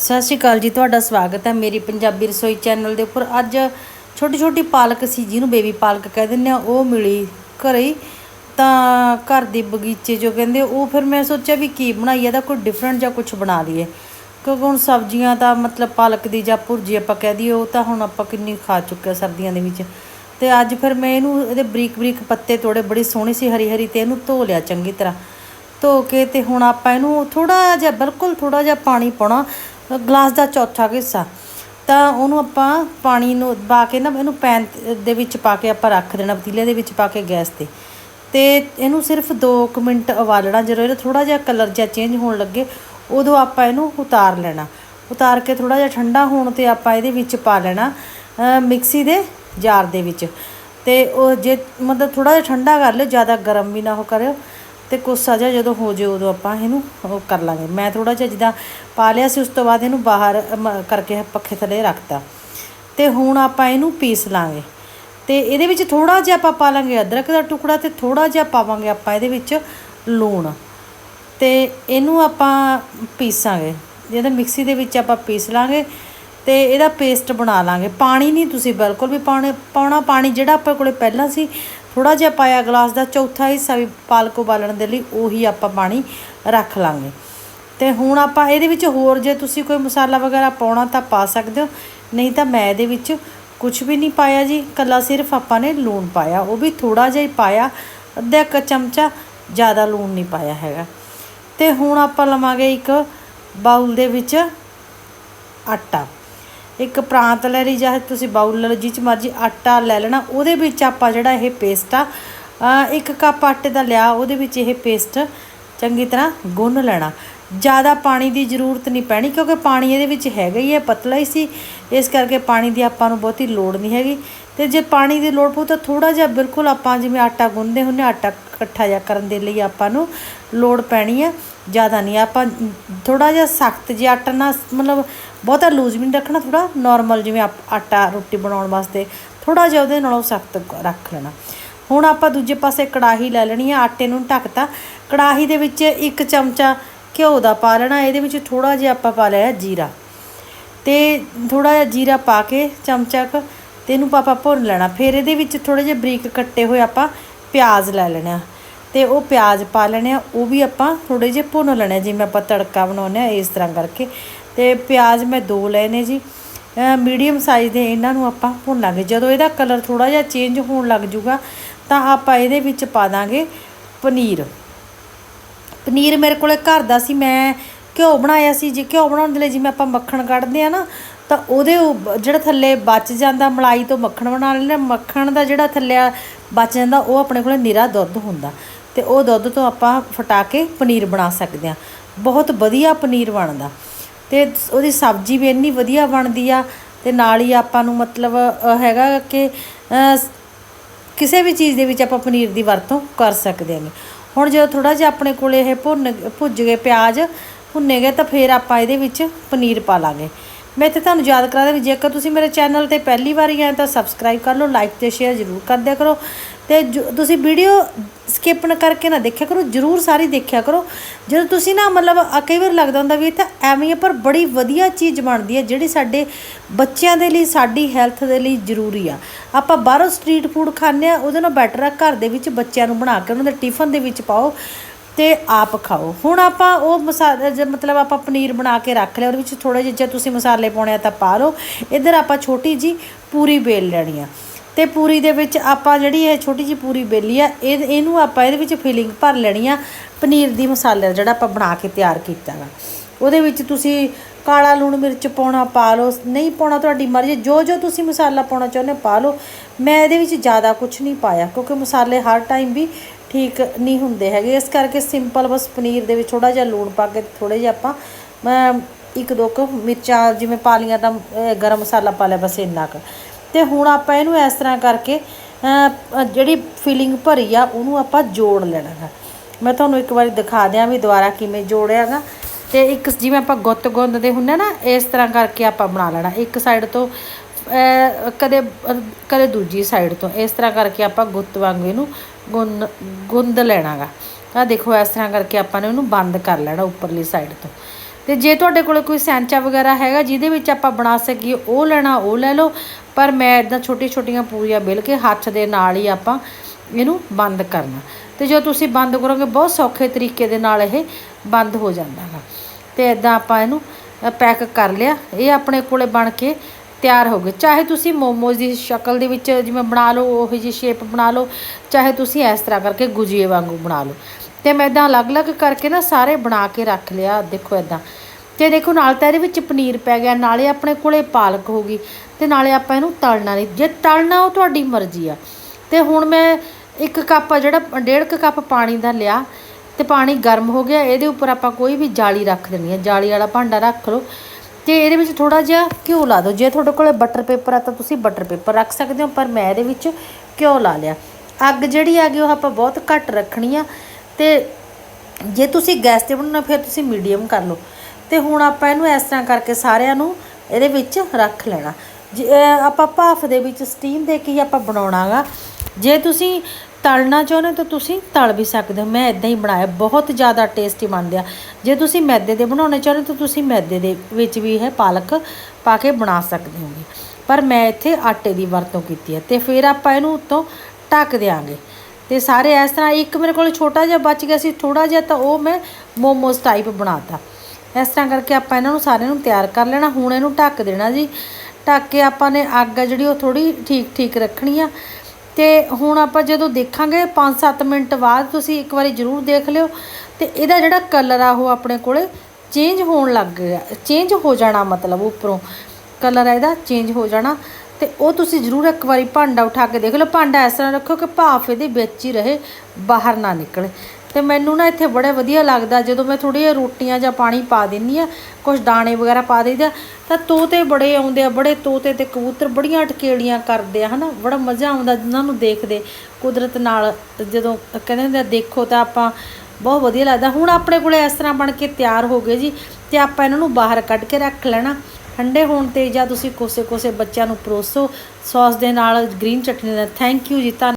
ਸਤਿ ਸ਼੍ਰੀ ਅਕਾਲ ਜੀ, ਤੁਹਾਡਾ ਸਵਾਗਤ ਹੈ ਮੇਰੀ ਪੰਜਾਬੀ ਰਸੋਈ ਚੈਨਲ ਦੇ ਉੱਪਰ। ਅੱਜ ਛੋਟੀ ਛੋਟੀ ਪਾਲਕ ਸੀ ਜਿਹਨੂੰ ਬੇਬੀ ਪਾਲਕ ਕਹਿ ਦਿੰਦੇ ਆ, ਉਹ ਮਿਲੀ ਘਰੇ। ਹੀ। ਤਾਂ ਘਰ ਦੇ ਬਗੀਚੇ ਜੋ ਕਹਿੰਦੇ, ਉਹ ਫਿਰ ਮੈਂ ਸੋਚਿਆ ਵੀ ਕੀ ਬਣਾਈਏ, ਇਹਦਾ ਕੋਈ ਡਿਫਰੈਂਟ ਜਾਂ ਕੁਝ ਬਣਾ ਲਈਏ। ਕਿਉਂਕਿ ਹੁਣ ਸਬਜ਼ੀਆਂ ਤਾਂ ਮਤਲਬ ਪਾਲਕ ਦੀ ਜਾਂ ਭੁਰਜੀ ਆਪਾਂ ਕਹਿ ਦਈਏ, ਉਹ ਤਾਂ ਹੁਣ ਆਪਾਂ ਕਿੰਨੀ ਖਾ ਚੁੱਕੇ ਸਰਦੀਆਂ ਦੇ ਵਿੱਚ। ਤੇ ਅੱਜ ਫਿਰ ਮੈਂ ਇਹਨੂੰ, ਇਹਦੇ ਬਰੀਕ ਬਰੀਕ ਪੱਤੇ ਤੋੜੇ ਬੜੀ ਸੋਹਣੀ ਸੀ ਹਰੀ ਹਰੀ ਤੇ ਇਹਨੂੰ ਧੋ ਲਿਆ ਚੰਗੀ ਤਰ੍ਹਾਂ। ਧੋ ਕੇ ਤੇ ਹੁਣ ਆਪਾਂ ਇਹਨੂੰ ਥੋੜਾ ਜਿਹਾ, ਬਿਲਕੁਲ ਥੋੜਾ ਜਿਹਾ ਪਾਣੀ ਪਾਉਣਾ। ਗਲਾਸ ਦਾ ਚੌਥਾ ਹਿੱਸਾ। ਤਾਂ ਉਹਨੂੰ ਆਪਾਂ ਪਾਣੀ ਨੂੰ ਪਾ ਕੇ ਨਾ, ਇਹਨੂੰ ਪੈਨ ਦੇ ਵਿੱਚ ਪਾ ਕੇ ਆਪਾਂ ਰੱਖ ਦੇਣਾ, ਪਤੀਲੇ ਦੇ ਵਿੱਚ ਪਾ ਕੇ ਗੈਸ ਤੇ। ਤੇ ਇਹਨੂੰ ਸਿਰਫ 2 ਮਿੰਟ ਉਬਾਲਣਾ, ਜਦੋਂ ਇਹਦਾ ਥੋੜਾ ਜਿਹਾ ਕਲਰ ਜਿਹਾ ਚੇਂਜ ਹੋਣ ਲੱਗੇ, ਉਦੋਂ ਆਪਾਂ ਇਹਨੂੰ ਉਤਾਰ ਲੈਣਾ। ਉਤਾਰ ਕੇ ਥੋੜਾ ਜਿਹਾ ਠੰਡਾ ਹੋਣ ਤੇ ਆਪਾਂ ਇਹਦੇ ਵਿੱਚ ਪਾ ਲੈਣਾ ਮਿਕਸੀ ਦੇ ਜਾਰ ਦੇ ਵਿੱਚ। ਤੇ ਉਹ ਜੇ ਮਤਲਬ ਥੋੜਾ ਜਿਹਾ ਠੰਡਾ ਕਰ ਲਿਓ, ਜ਼ਿਆਦਾ ਗਰਮ ਵੀ ਨਾ ਹੋ ਕਰਿਓ। ਤੇ ਕੋਸਾ ਜਿਹਾ ਜਦੋਂ ਹੋ ਜੇ ਉਦੋਂ ਆਪਾਂ ਇਹਨੂੰ ਉਹ ਕਰ ਲਾਂਗੇ। ਮੈਂ ਥੋੜਾ ਜਿਹਾ ਜਿੱਦਾਂ ਪਾ ਲਿਆ ਸੀ ਉਸ ਤੋਂ ਬਾਅਦ ਇਹਨੂੰ ਬਾਹਰ ਅਮ, ਕਰਕੇ ਪੱਖੇ ਥੱਲੇ ਰੱਖਤਾ। ਤੇ ਹੁਣ ਆਪਾਂ ਇਹਨੂੰ ਪੀਸ ਲਾਂਗੇ। ਤੇ ਇਹਦੇ ਵਿੱਚ ਥੋੜਾ ਜਿਹਾ ਆਪਾਂ ਪਾ ਲਾਂਗੇ ਅਦਰਕ ਦਾ ਟੁਕੜਾ ਤੇ ਥੋੜਾ ਜਿਹਾ ਪਾਵਾਂਗੇ ਆਪਾਂ ਇਹਦੇ ਵਿੱਚ ਲੂਣ। ਤੇ ਇਹਨੂੰ ਆਪਾਂ ਪੀਸਾਂਗੇ। ਜਿਹਦਾ ਮਿਕਸੀ ਦੇ ਵਿੱਚ ਆਪਾਂ ਪੀਸ ਲਾਂਗੇ ਤੇ ਇਹਦਾ ਪੇਸਟ ਬਣਾ ਲਾਂਗੇ। ਪਾਣੀ ਨਹੀਂ ਤੁਸੀਂ ਬਿਲਕੁਲ ਵੀ ਪਾਉਣੇ ਪਾਉਣਾ ਪਾਣੀ ਜਿਹੜਾ ਆਪਾਂ ਕੋਲੇ ਪਹਿਲਾਂ ਸੀ ਥੋੜਾ ਜਿਹਾ ਪਾਇਆ ਗਲਾਸ ਦਾ ਚੌਥਾ ਹਿੱਸਾ ਵੀ ਪਾਲਕ ਉਬਾਲਣ ਦੇ ਲਈ ਉਹੀ ਆਪਾਂ ਪਾਣੀ ਰੱਖ ਲਾਂਗੇ। ਤੇ ਹੁਣ ਆਪਾਂ ਇਹਦੇ ਵਿੱਚ ਹੋਰ ਜੇ ਤੁਸੀਂ ਕੋਈ ਮਸਾਲਾ ਵਗੈਰਾ ਪਾਉਣਾ ਤਾਂ ਪਾ ਸਕਦੇ ਹੋ, ਨਹੀਂ ਤਾਂ ਮੈਂ ਇਹਦੇ ਵਿੱਚ ਕੁਝ ਵੀ ਨਹੀਂ ਪਾਇਆ ਜੀ ਕੱਲਾ ਸਿਰਫ ਆਪਾਂ ਨੇ ਲੂਣ ਪਾਇਆ, ਉਹ ਵੀ ਥੋੜਾ ਜਿਹਾ ਹੀ ਪਾਇਆ, ਅੱਧਾ ਕੁ ਚਮਚਾ ਜ਼ਿਆਦਾ ਲੂਣ ਨਹੀਂ ਪਾਇਆ ਹੈਗਾ। ਤੇ ਹੁਣ ਆਪਾਂ ਲਵਾਂਗੇ ਇੱਕ ਬਾਉਲ ਦੇ ਵਿੱਚ ਆਟਾ। ਇੱਕ ਪ੍ਰਾਂਤ ਲੈ ਲਈ ਜਾਂ ਤੁਸੀਂ ਬਾਉਲ ਲੈ ਲਓ, ਜਿਹ 'ਚ ਮਰਜ਼ੀ ਆਟਾ ਲੈ ਲੈਣਾ, ਉਹਦੇ ਵਿੱਚ ਆਪਾਂ ਜਿਹੜਾ ਇਹ ਪੇਸਟ ਆ ਇੱਕ ਕੱਪ ਆਟੇ ਦਾ ਲਿਆ, ਉਹਦੇ ਵਿੱਚ ਇਹ ਪੇਸਟ ਚੰਗੀ ਤਰ੍ਹਾਂ ਗੁੰਨ ਲੈਣਾ। ਜ਼ਿਆਦਾ ਪਾਣੀ ਦੀ ਜ਼ਰੂਰਤ ਨਹੀਂ ਪੈਣੀ ਕਿਉਂਕਿ ਪਾਣੀ ਇਹਦੇ ਵਿੱਚ ਹੈਗਾ ਹੀ ਹੈ, ਪਤਲਾ ਹੀ ਸੀ। ਇਸ ਕਰਕੇ ਪਾਣੀ ਦੀ ਆਪਾਂ ਨੂੰ ਬਹੁਤੀ ਲੋੜ ਨਹੀਂ ਹੈਗੀ। ਤੇ ਜੇ ਪਾਣੀ ਦੀ ਲੋੜ ਪਊ ਤਾਂ ਥੋੜਾ ਜਿਹਾ ਬਿਲਕੁਲ ਆਪਾਂ ਜਿਵੇਂ ਆਟਾ ਗੁੰਨਦੇ ਹੁੰਦੇ ਆਟਾ ਇਕੱਠਾ ਜਿਹਾ ਕਰਨ ਦੇ ਲਈ ਆਪਾਂ ਨੂੰ ਲੋੜ ਪੈਣੀ ਹੈ। ਜ਼ਿਆਦਾ ਨਹੀਂ, ਆਪਾਂ ਥੋੜਾ ਜਿਹਾ ਸਖਤ ਜਿਹਾ ਆਟਾ ਨਾ ਮਤਲਬ ਬਹੁਤਾ ਲੂਜ਼ ਵੀ ਨਹੀਂ ਰੱਖਣਾ ਥੋੜਾ ਨਾਰਮਲ ਜਿਵੇਂ ਆਪ- ਆਟਾ ਰੋਟੀ ਬਣਾਉਣ ਵਾਸਤੇ ਥੋੜਾ ਜਿਹਾ ਉਹਦੇ ਨਾਲੋਂ ਸਖਤ ਰੱਖ ਲੈਣਾ। ਹੁਣ ਆਪਾਂ ਦੂਜੇ ਪਾਸੇ ਕੜਾਹੀ ਲੈ ਲੈਣੀ ਹੈ, ਆਟੇ ਨੂੰ ਢੱਕਤਾ। ਕੜਾਹੀ ਦੇ ਵਿੱਚ ਇੱਕ ਚਮਚਾ ਘਿਓ ਦਾ ਪਾ ਲੈਣਾ, ਇਹਦੇ ਵਿੱਚ ਥੋੜਾ ਜਿਹਾ ਆਪਾਂ ਪਾ ਲਿਆ ਜੀਰਾ। ਤੇ ਥੋੜਾ ਜਿਹਾ ਜੀਰਾ ਪਾ ਕੇ ਚਮਚਾ ਕੁ ਤੇ ਇਹਨੂੰ ਆਪਾਂ ਭੁੰਨ ਲੈਣਾ। ਫਿਰ ਇਹਦੇ ਵਿੱਚ ਥੋੜੇ ਜਿਹੇ ਬਰੀਕ ਕੱਟੇ ਹੋਏ ਆਪਾਂ ਪਿਆਜ਼ ਲੈ ਲੈਣਾ ਤੇ ਉਹ ਪਿਆਜ਼ ਪਾ ਲੈਣੇ ਆ, ਉਹ ਵੀ ਆਪਾਂ ਥੋੜੇ ਜਿਹੇ ਭੁੰਨ ਲੈਣੇ ਜਿਵੇਂ ਆਪਾਂ ਤੜਕਾ ਬਣਾਉਂਦੇ ਆ ਇਸ ਤਰ੍ਹਾਂ ਕਰਕੇ। ਤੇ ਪਿਆਜ਼ ਮੈਂ ਦੋ ਲਏ ਨੇ ਜੀ। ਮੀਡੀਅਮ ਸਾਈਜ਼ ਦੇ ਇਹਨਾਂ ਨੂੰ ਆਪਾਂ ਭੁੰਨਾਂਗੇ। ਜਦੋਂ ਇਹਦਾ ਕਲਰ ਥੋੜਾ ਜਿਹਾ ਚੇਂਜ ਹੋਣ ਲੱਗ ਜੂਗਾ, ਤਾਂ ਆਪਾਂ ਇਹਦੇ ਵਿੱਚ ਪਾ ਦਾਂਗੇ ਪਨੀਰ। ਪਨੀਰ ਮੇਰੇ ਕੋਲੇ ਘਰ ਦਾ ਸੀ, ਮੈਂ ਘਿਓ ਬਣਾਇਆ ਸੀ, ਜੇ ਘਿਓ ਬਣਾਉਣ ਦੇ ਲਈ ਜਿਵੇਂ ਆਪਾਂ ਮੱਖਣ ਕੱਢਦੇ ਆ ਨਾ, ਤਾਂ ਉਹਦੇ ਉਹ ਜਿਹੜਾ ਥੱਲੇ ਬਚ ਜਾਂਦਾ ਮਲਾਈ ਤੋਂ ਮੱਖਣ ਬਣਾ ਲੈਂਦੇ ਮੱਖਣ ਦਾ ਜਿਹੜਾ ਥੱਲੇ ਬਚ ਜਾਂਦਾ, ਉਹ ਆਪਣੇ ਕੋਲੇ ਨਿਰਾ ਦੁੱਧ ਹੁੰਦਾ। ਤੇ ਉਹ ਦੁੱਧ ਤੋਂ ਆਪਾਂ ਫਟਾ ਕੇ ਪਨੀਰ ਬਣਾ ਸਕਦੇ ਆ। ਬਹੁਤ ਵਧੀਆ ਪਨੀਰ ਬਣਦਾ। ਤੇ ਉਹਦੀ ਸਬਜ਼ੀ ਵੀ ਇੰਨੀ ਵਧੀਆ ਬਣਦੀ ਆ, ਤੇ ਨਾਲ ਹੀ ਆਪਾਂ ਨੂੰ ਮਤਲਬ ਹੈਗਾ ਕਿ ਕਿਸੇ ਵੀ ਚੀਜ਼ ਦੇ ਵਿੱਚ ਆਪਾਂ ਪਨੀਰ ਦੀ ਵਰਤੋਂ ਕਰ ਸਕਦੇ ਹਾਂ ਹੁਣ ਜਦੋਂ ਥੋੜਾ ਜਿਹਾ ਆਪਣੇ ਕੋਲ ਇਹ ਭੁੰਨ, ਭੁੱਜ ਗਏ ਪਿਆਜ਼ ਭੁੰਨੇ ਗਏ ਤਾਂ ਫਿਰ ਆਪਾਂ ਇਹਦੇ ਵਿੱਚ ਪਨੀਰ ਪਾ ਲਾਂਗੇ। ਮੈਂ ਇੱਥੇ ਤੁਹਾਨੂੰ ਯਾਦ ਕਰਾ ਦਾਂ ਵੀ ਜੇਕਰ ਤੁਸੀਂ ਮੇਰੇ ਚੈਨਲ ਤੇ ਪਹਿਲੀ ਵਾਰੀ ਆਏ ਤਾਂ ਸਬਸਕ੍ਰਾਈਬ ਕਰ ਲਓ ਲਾਈਕ ਤੇ ਸ਼ੇਅਰ ਜ਼ਰੂਰ ਕਰ ਦਿਆ ਕਰੋ। ਤੇ ਜੋ- ਤੁਸੀਂ ਵੀਡੀਓ ਸਕਿਪ ਨਾ ਕਰਕੇ ਨਾ ਦੇਖਿਆ ਕਰੋ, ਜ਼ਰੂਰ ਸਾਰੀ ਦੇਖਿਆ ਕਰੋ। ਜਦੋਂ ਤੁਸੀਂ ਨਾ ਮਤਲਬ ਕਈ ਵਾਰ ਲੱਗਦਾ ਹੁੰਦਾ ਵੀ ਇਹ ਤਾਂ ਐਵੇਂ ਹੀ ਪਰ ਬੜੀ ਵਧੀਆ ਚੀਜ਼ ਬਣਦੀ ਹੈ ਜਿਹੜੀ ਸਾਡੇ ਬੱਚਿਆਂ ਦੇ ਲਈ, ਸਾਡੀ ਹੈਲਥ ਦੇ ਲਈ ਜ਼ਰੂਰੀ ਆ। ਆਪਾਂ ਬਾਹਰੋਂ ਸਟਰੀਟ ਫੂਡ ਖਾਂਦੇ ਆ, ਉਹਦੇ ਨਾਲ ਬੈਟਰ ਆ, ਘਰ ਦੇ ਵਿੱਚ ਬੱਚਿਆਂ ਨੂੰ ਬਣਾ ਕੇ, ਉਹਨਾਂ ਦੇ ਟਿਫਨ ਦੇ ਵਿੱਚ ਪਾਓ ਤੇ ਆਪ ਖਾਓ। ਹੁਣ ਆਪਾਂ ਉਹ ਮਸਾਲਾ ਮਤਲਬ ਆਪਾਂ ਪਨੀਰ ਬਣਾ ਕੇ ਰੱਖ ਲਿਆ, ਉਹਦੇ ਵਿੱਚ ਥੋੜੇ ਜਿਹੇ ਜੇ ਤੁਸੀਂ ਮਸਾਲੇ ਪਾਉਣੇ ਆ ਤਾਂ ਪਾ ਲਓ। ਇੱਧਰ ਆਪਾਂ ਛੋਟੀ ਜੀ ਪੂਰੀ ਬੇਲ ਲੈਣੀ ਆ। ਤੇ ਪੂਰੀ ਦੇ ਵਿੱਚ ਆਪਾਂ ਜਿਹੜੀ ਇਹ ਛੋਟੀ ਜੀ ਪੂਰੀ ਬੇਲੀ ਆ ਇਹ ਇਹਨੂੰ ਆਪਾਂ ਇਹਦੇ ਵਿੱਚ ਫਿਲਿੰਗ ਭਰ ਲੈਣੀ ਆ ਪਨੀਰ ਦੀ ਮਸਾਲਾ ਜਿਹੜਾ ਆਪਾਂ ਬਣਾ ਕੇ ਤਿਆਰ ਕੀਤਾ ਵਾ। ਉਹਦੇ ਵਿੱਚ ਤੁਸੀਂ ਕਾਲਾ ਲੂਣ ਮਿਰਚ ਪਾਉਣਾ ਪਾ ਲਓ ਨਹੀਂ ਪਾਉਣਾ ਤੁਹਾਡੀ ਮਰਜ਼ੀ ਜੋ ਜੋ ਤੁਸੀਂ ਮਸਾਲਾ ਪਾਉਣਾ ਚਾਹੁੰਦੇ ਪਾ ਲਓ। ਮੈਂ ਇਹਦੇ ਵਿੱਚ ਜ਼ਿਆਦਾ ਕੁਝ ਨਹੀਂ ਪਾਇਆ ਕਿਉਂਕਿ ਮਸਾਲੇ ਹਰ ਟਾਈਮ ਵੀ ਠੀਕ ਨਹੀਂ ਹੁੰਦੇ ਹੈਗੇ। ਇਸ ਕਰਕੇ ਸਿੰਪਲ ਬਸ ਪਨੀਰ ਦੇ ਵਿੱਚ ਥੋੜਾ ਜਿਹਾ ਲੂਣ ਪਾ ਕੇ ਥੋੜੇ ਜਿਹਾ ਆਪਾਂ ਅਮ, ਇੱਕ ਦੋ ਕੁ ਮਿਰਚਾਂ ਜਿਵੇਂ ਪਾ ਲਈਆਂ ਤਾਂ ਗਰਮ ਮਸਾਲਾ ਪਾ ਲਿਆ ਬਸ ਇੰਨਾ ਕੁ। ਤੇ ਹੁਣ ਆਪਾਂ ਇਹਨੂੰ ਇਸ ਤਰ੍ਹਾਂ ਕਰਕੇ ਜਿਹੜੀ ਫੀਲਿੰਗ ਭਰੀ ਆ, ਉਹਨੂੰ ਆਪਾਂ ਜੋੜ ਲੈਣਾ ਹੈ ਮੈਂ ਤੁਹਾਨੂੰ ਇੱਕ ਵਾਰੀ ਦਿਖਾ ਦਿਆਂ ਵੀ ਦੁਬਾਰਾ ਕਿਵੇਂ ਜੋੜਿਆਗਾ ਤੇ ਇੱਕ ਜਿਵੇਂ ਆਪਾਂ ਗੁੱਤ ਗੁੰਦਦੇ ਹੁੰਦੇ ਨਾ, ਇਸ ਤਰ੍ਹਾਂ ਕਰਕੇ ਆਪਾਂ ਬਣਾ ਲੈਣਾ। ਇੱਕ ਸਾਈਡ ਤੋਂ ਕਦੇ ਕਦੇ ਦੂਜੀ ਸਾਈਡ ਤੋਂ। ਇਸ ਤਰ੍ਹਾਂ ਕਰਕੇ ਆਪਾਂ ਗੁੱਤ ਵਾਂਗੂ ਇਹਨੂੰ ਗੁੰਦ ਗੁੰਦ ਲੈਣਾਗਾ ਤਾਂ ਦੇਖੋ, ਇਸ ਤਰ੍ਹਾਂ ਕਰਕੇ ਆਪਾਂ ਨੇ ਉਹਨੂੰ ਬੰਦ ਕਰ ਲੈਣਾ ਉੱਪਰਲੀ ਸਾਈਡ ਤੋਂ। ਤੇ ਜੇ ਤੁਹਾਡੇ ਕੋਲ ਕੋਈ ਸੈਂਚਾ ਵਗੈਰਾ ਹੈਗਾ, ਜਿਹਦੇ ਵਿੱਚ ਆਪਾਂ ਬਣਾ ਸਕੀਏ, ਉਹ ਲੈਣਾ, ਉਹ ਲੈ ਲਓ। ਪਰ ਮੈਂ ਇਦਾਂ ਛੋਟੀ ਛੋਟੀਆਂ ਪੂਰੀਆਂ ਬਿਲ ਕੇ ਹੱਥ ਦੇ ਨਾਲ ਹੀ ਆਪਾਂ ਇਹਨੂੰ ਬੰਦ ਕਰਨਾ। ਤੇ ਜਦੋਂ ਤੁਸੀਂ ਬੰਦ ਕਰੋਗੇ, ਬਹੁਤ ਸੌਖੇ ਤਰੀਕੇ ਦੇ ਨਾਲ ਇਹ ਬੰਦ ਹੋ ਜਾਂਦਾ ਹੈ ਤੇ ਇਦਾਂ ਆਪਾਂ ਇਹਨੂੰ ਪੈਕ ਕਰ ਲਿਆ। ਇਹ ਆਪਣੇ ਕੋਲੇ ਬਣ ਕੇ ਤਿਆਰ ਹੋ ਗਏ। ਚਾਹੇ ਤੁਸੀਂ ਮੋਮੋਜ਼ ਦੀ ਸ਼ਕਲ ਦੇ ਵਿੱਚ ਜਿਵੇਂ ਬਣਾ ਲਓ, ਉਹੋ ਜਿਹੀ ਸ਼ੇਪ ਬਣਾ ਲਓ, ਚਾਹੇ ਤੁਸੀਂ ਇਸ ਤਰ੍ਹਾਂ ਕਰਕੇ ਗੁਜੀਏ ਵਾਂਗੂ ਬਣਾ ਲਓ। ਤੇ ਮੈਂ ਇਦਾਂ ਅਲੱਗ-ਅਲੱਗ ਕਰਕੇ ਨਾ ਸਾਰੇ ਬਣਾ ਕੇ ਰੱਖ ਲਿਆ। ਦੇਖੋ ਇਦਾਂ ਤੇ ਦੇਖੋ ਨਾਲ ਤਾਂ ਇਹਦੇ ਵਿੱਚ ਪਨੀਰ ਪੈ ਗਿਆ, ਨਾਲੇ ਆਪਣੇ ਕੋਲੇ ਪਾਲਕ ਹੋ ਗਈ ਤੇ ਨਾਲੇ ਆਪਾਂ ਇਹਨੂੰ ਤਲਣਾ ਨਹੀਂ, ਜੇ ਤਲਣਾ ਉਹ ਤੁਹਾਡੀ ਮਰਜ਼ੀ ਆ। ਤੇ ਹੁਣ ਮੈਂ ਇੱਕ ਕੱਪ ਆ ਜਿਹੜਾ, ਡੇਢ ਕੁ ਕੱਪ ਪਾਣੀ ਦਾ ਲਿਆ ਤੇ ਪਾਣੀ ਗਰਮ ਹੋ ਗਿਆ, ਇਹਦੇ ਉੱਪਰ ਆਪਾਂ ਕੋਈ ਵੀ ਜਾਲੀ ਰੱਖ ਦੇਣੀ ਹੈ ਜਾਲੀ ਵਾਲਾ ਭਾਂਡਾ ਰੱਖ ਲਓ ਤੇ ਇਹਦੇ ਵਿੱਚ ਥੋੜਾ ਜਿਹਾ ਘਿਓ ਲਾ ਦਿਓ। ਜੇ ਤੁਹਾਡੇ ਕੋਲੇ ਬਟਰ ਪੇਪਰ ਆ ਤਾਂ ਤੁਸੀਂ ਬਟਰ ਪੇਪਰ ਰੱਖ ਸਕਦੇ ਹੋ, ਪਰ ਮੈਂ ਇਹਦੇ ਵਿੱਚ ਘਿਓ ਲਾ ਲਿਆ। ਅੱਗ ਜਿਹੜੀ ਆ ਗਈ ਉਹ ਆਪਾਂ ਬਹੁਤ ਘੱਟ ਰੱਖਣੀ ਆ ਤੇ ਜੇ ਤੁਸੀਂ ਗੈਸ ਤੇ ਬਣਾਉਣਾ, ਫਿਰ ਤੁਸੀਂ ਮੀਡੀਅਮ ਕਰ ਲਓ। ਤੇ ਹੁਣ ਆਪਾਂ ਇਹਨੂੰ ਇਸ ਤਰ੍ਹਾਂ ਕਰਕੇ ਸਾਰਿਆਂ ਨੂੰ ਇਹਦੇ ਵਿੱਚ ਰੱਖ ਲੈਣਾ। ਜੇ ਆਪਾਂ ਭਾਫ ਦੇ ਵਿੱਚ ਸਟੀਮ ਦੇ ਕੇ ਹੀ ਆਪਾਂ ਬਣਾਉਣਾਗਾ? ਜੇ ਤੁਸੀਂ ਤਲਣਾ ਚਾਹੁੰਦੇ ਤਾਂ ਤੁਸੀਂ ਤਲ ਵੀ ਸਕਦੇ ਹੋ। ਮੈਂ ਇਦਾਂ ਹੀ ਬਣਾਇਆ, ਬਹੁਤ ਜ਼ਿਆਦਾ ਟੇਸਟੀ ਬਣਦੇ ਆ। ਜੇ ਤੁਸੀਂ ਮੈਦੇ ਦੇ ਬਣਾਉਣੇ ਚਾਹੁੰਦੇ ਤਾਂ ਤੁਸੀਂ ਮੈਦੇ ਦੇ ਵਿੱਚ ਵੀ ਇਹ ਪਾਲਕ ਪਾ ਕੇ ਬਣਾ ਸਕਦੇ ਹੋਗੇ। ਪਰ ਮੈਂ ਇੱਥੇ ਆਟੇ ਦੀ ਵਰਤੋਂ ਕੀਤੀ ਹੈ ਤੇ ਫਿਰ ਆਪਾਂ ਇਹਨੂੰ ਉੱਤੋਂ ਢੱਕ ਦਿਆਂਗੇ। ਤੇ ਸਾਰੇ ਇਸ ਤਰ੍ਹਾਂ ਇੱਕ ਮੇਰੇ ਕੋਲ ਛੋਟਾ ਜਿਹਾ ਬਚ ਗਿਆ ਸੀ ਥੋੜਾ ਜਿਹਾ ਤਾਂ ਉਹ ਮੈਂ ਮੋਮੋਸ ਟਾਈਪ ਬਣਾਤਾ। ਇਸ ਤਰ੍ਹਾਂ ਕਰਕੇ ਆਪਾਂ ਇਹਨਾਂ ਨੂੰ ਸਾਰਿਆਂ ਨੂੰ ਤਿਆਰ ਕਰ ਲੈਣਾ। ਹੁਣ ਇਹਨੂੰ ਢੱਕ ਦੇਣਾ ਜੀ। ਢੱਕ ਕੇ ਆਪਾਂ ਨੇ ਅੱਗ ਆ ਜਿਹੜੀ ਉਹ ਥੋੜੀ ਠੀਕ ਠੀਕ ਰੱਖਣੀ ਆ। ਤੇ ਹੁਣ ਆਪਾਂ ਜਦੋਂ ਦੇਖਾਂਗੇ 5-7 ਮਿੰਟ ਬਾਅਦ ਤੁਸੀਂ ਇੱਕ ਵਾਰੀ ਜ਼ਰੂਰ ਦੇਖ ਲਿਓ। ਤੇ ਇਹਦਾ ਜਿਹੜਾ ਕਲਰ ਆ ਉਹ ਆਪਣੇ ਕੋਲੇ ਚੇਂਜ ਹੋਣ ਲੱਗ ਗਿਆ। ਚੇਂਜ ਹੋ ਜਾਣਾ ਮਤਲਬ ਉੱਪਰੋਂ। ਕਲਰ ਇਹਦਾ ਚੇਂਜ ਹੋ ਜਾਣਾ। ਤੇ ਉਹ ਤੁਸੀਂ ਜ਼ਰੂਰ ਇੱਕ ਵਾਰੀ ਭਾਂਡਾ ਉਠਾ ਕੇ ਦੇਖ ਲਓ। ਭਾਂਡਾ ਇਸ ਤਰ੍ਹਾਂ ਰੱਖੋ ਕਿ ਭਾਫ ਇਹਦੇ ਵਿੱਚ ਹੀ ਰਹੇ, ਬਾਹਰ ਨਾ ਨਿਕਲੇ। ਤੇ ਮੈਨੂੰ ਨਾ ਇੱਥੇ ਬੜਾ ਵਧੀਆ ਲੱਗਦਾ, ਜਦੋਂ ਮੈਂ ਥੋੜ੍ਹੀਆਂ ਰੋਟੀਆਂ ਜਾਂ ਪਾਣੀ ਪਾ ਦਿੰਨੀ ਆ ਕੁਝ ਦਾਣੇ ਵਗੈਰਾ ਪਾ ਦੇਈਦਾ, ਤਾਂ ਤੋਤੇ ਬੜੇ ਆਉਂਦੇ ਆ, ਬੜੇ ਤੋਤੇ ਤੇ ਕਬੂਤਰ ਬੜੀਆਂ ਅਟਕੇੜੀਆਂ ਕਰਦੇ ਆ, ਹਨਾ? ਬੜਾ ਮਜ਼ਾ ਆਉਂਦਾ ਜਿਨ੍ਹਾਂ ਨੂੰ ਦੇਖਦੇ, ਕੁਦਰਤ ਨਾਲ ਜਦੋਂ ਕਹਿੰਦੇ ਹੁੰਦੇ ਆ, ਦੇਖੋ ਤਾਂ ਆਪਾਂ ਬਹੁਤ ਵਧੀਆ ਲੱਗਦਾ। ਹੁਣ ਆਪਣੇ ਕੋਲੇ ਇਸ ਤਰ੍ਹਾਂ ਬਣ ਕੇ ਤਿਆਰ ਹੋ ਗਏ ਜੀ, ਤੇ ਆਪਾਂ ਇਹਨਾਂ ਨੂੰ ਬਾਹਰ ਕੱਢ ਕੇ ਰੱਖ ਲੈਣਾ। ਠੰਡੇ ਹੋਣ ਤੇ ਜਾਂ ਤੁਸੀਂ ਕੋਸੇ ਕੋਸੇ ਬੱਚਿਆਂ ਨੂੰ ਪਰੋਸੋ, ਸੌਸ ਦੇ ਨਾਲ, ਗ੍ਰੀਨ ਚਟਨੀ ਨਾਲ। ਥੈਂਕ ਯੂ ਜੀ, ਧੰਨ